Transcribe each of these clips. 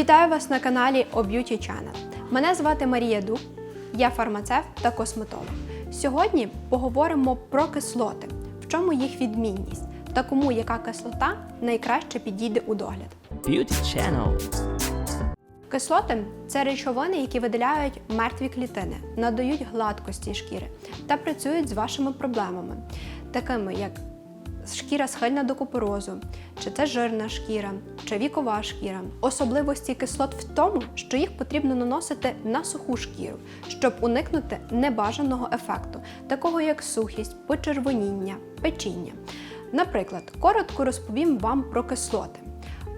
Вітаю вас на каналі O Beauty Channel. Мене звати Марія Дуб, я фармацевт та косметолог. Сьогодні поговоримо про кислоти, в чому їх відмінність та кому яка кислота найкраще підійде у догляд. Beauty Channel. Кислоти це речовини, які виділяють мертві клітини, надають гладкості шкіри та працюють з вашими проблемами, такими як шкіра схильна до купорозу, чи це жирна шкіра, чи вікова шкіра. Особливості кислот в тому, що їх потрібно наносити на суху шкіру, щоб уникнути небажаного ефекту, такого як сухість, почервоніння, печіння. Наприклад, коротко розповім вам про кислоти.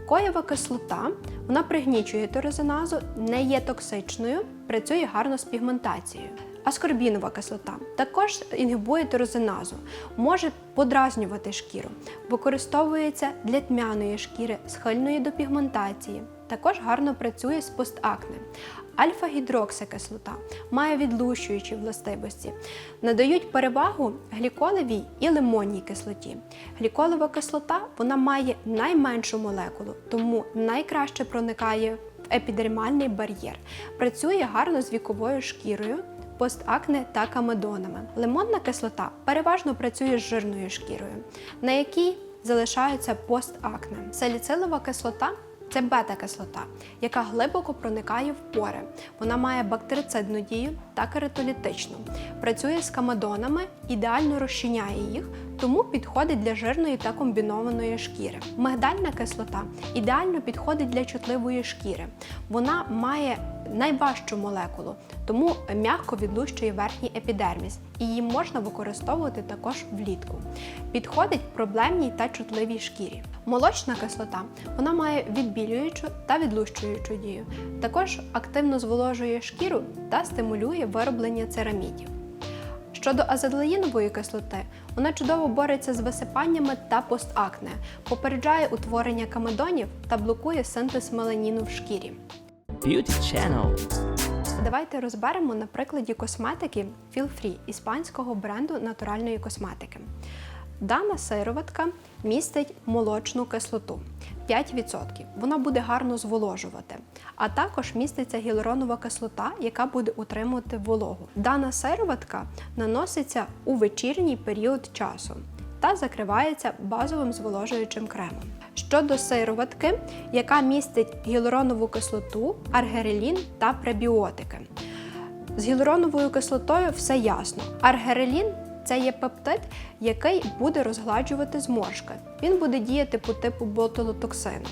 Коєва кислота вона пригнічує тирозиназу, не є токсичною, працює гарно з пігментацією. Аскорбінова кислота також інгібує тирозиназу, може подразнювати шкіру, використовується для тьмяної шкіри, схильної до пігментації. Також гарно працює з постакне. Альфа-гідроксикислота має відлущуючі властивості, надають перевагу гліколевій і лимонній кислоті. Гліколева кислота вона має найменшу молекулу, тому найкраще проникає в епідермальний бар'єр. Працює гарно з віковою шкірою. Постакне та камедонами. Лимонна кислота переважно працює з жирною шкірою, на якій залишаються постакне. Саліцилова кислота це бета-кислота, яка глибоко проникає в пори. Вона має бактерицидну дію та кератолітичну. Працює з камедонами, ідеально розчиняє їх, тому підходить для жирної та комбінованої шкіри. Мигдальна кислота ідеально підходить для чутливої шкіри. Вона має найважчу молекулу, тому м'яко відлущує верхній епідерміс. І її можна використовувати також влітку. Підходить проблемній та чутливій шкірі. Молочна кислота вона має відбілюючу та відлущуючу дію. Також активно зволожує шкіру та стимулює вироблення церамідів. Щодо азелаїнової кислоти, вона чудово бореться з висипаннями та постакне, попереджає утворення камедонів та блокує синтез меланіну в шкірі. Beauty Channel. Давайте розберемо на прикладі косметики Feel Free іспанського бренду натуральної косметики. Дана сироватка містить молочну кислоту 5%. Вона буде гарно зволожувати. А також міститься гіалуронова кислота, яка буде утримувати вологу. Дана сироватка наноситься у вечірній період часу та закривається базовим зволожуючим кремом. Щодо сироватки, яка містить гіалуронову кислоту, аргерелін та пребіотики. З гіалуроновою кислотою все ясно. Аргерелін це є пептид, який буде розгладжувати зморшки. Він буде діяти по типу ботулотоксину.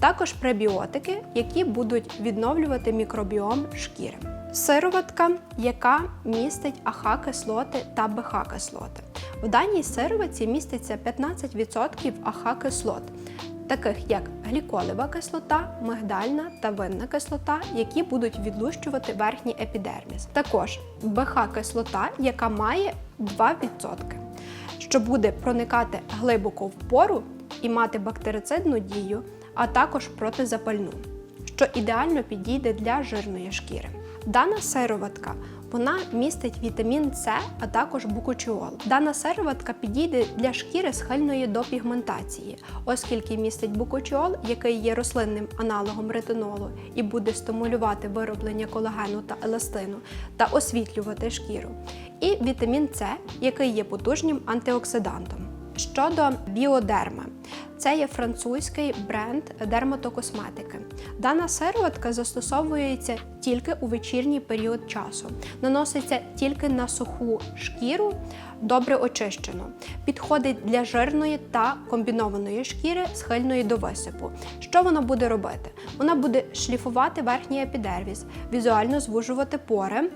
Також пребіотики, які будуть відновлювати мікробіом шкіри. Сироватка, яка містить АХ-кислоти та БХ-кислоти. В даній сироватці міститься 15% АХ-кислот, таких як гліколева кислота, мигдальна та винна кислота, які будуть відлущувати верхній епідерміс. Також БХ-кислота, яка має 2%, що буде проникати глибоко в пору і мати бактерицидну дію, а також протизапальну, що ідеально підійде для жирної шкіри. Дана сироватка вона містить вітамін С, а також букочіол. Дана серватка підійде для шкіри схильної до пігментації, оскільки містить букочіол, який є рослинним аналогом ретинолу і буде стимулювати вироблення колагену та еластину та освітлювати шкіру. І вітамін С, який є потужним антиоксидантом. Щодо біодерма, це є французький бренд дерматокосметики. Дана сироватка застосовується тільки у вечірній період часу, наноситься тільки на суху шкіру, добре очищену. Підходить для жирної та комбінованої шкіри, схильної до висипу. Що вона буде робити? Вона буде шліфувати верхній епідервіс, візуально звужувати пори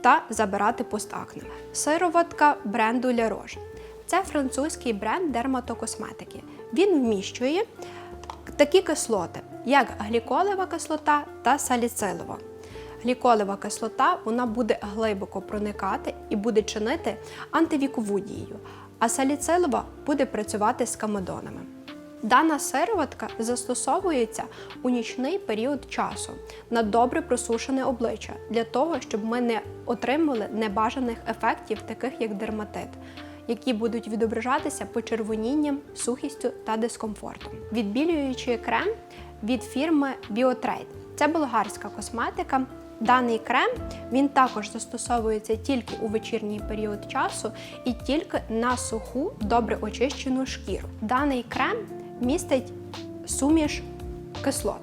та забирати постакне. Сироватка бренду Roche. Це французький бренд дерматокосметики. Він вміщує такі кислоти, як гліколева кислота та саліцилова. Гліколева кислота вона буде глибоко проникати і буде чинити антивікову дію, а саліцилова буде працювати з камедонами. Дана сироватка застосовується у нічний період часу на добре просушене обличчя для того, щоб ми не отримали небажаних ефектів, таких як дерматит які будуть відображатися почервонінням, сухістю та дискомфортом. Відбілюючий крем від фірми Biotrade. Це болгарська косметика. Даний крем він також застосовується тільки у вечірній період часу і тільки на суху, добре очищену шкіру. Даний крем містить суміш кислот.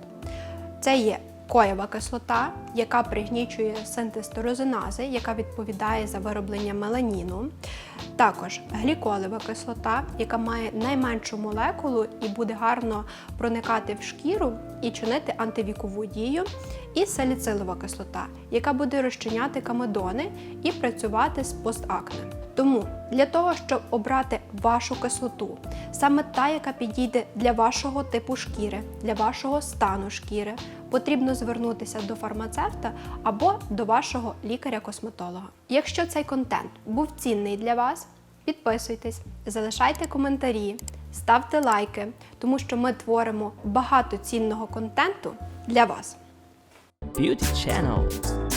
Це є коєва кислота, яка пригнічує синтез тирозинази, яка відповідає за вироблення меланіну. Також гліколева кислота, яка має найменшу молекулу і буде гарно проникати в шкіру і чинити антивікову дію. І саліцилова кислота, яка буде розчиняти камедони і працювати з постакне. Тому для того, щоб обрати вашу кислоту, саме та, яка підійде для вашого типу шкіри, для вашого стану шкіри, потрібно звернутися до фармацевта або до вашого лікаря-косметолога. Якщо цей контент був цінний для вас, підписуйтесь, залишайте коментарі, ставте лайки, тому що ми творимо багато цінного контенту для вас. Beauty Channel.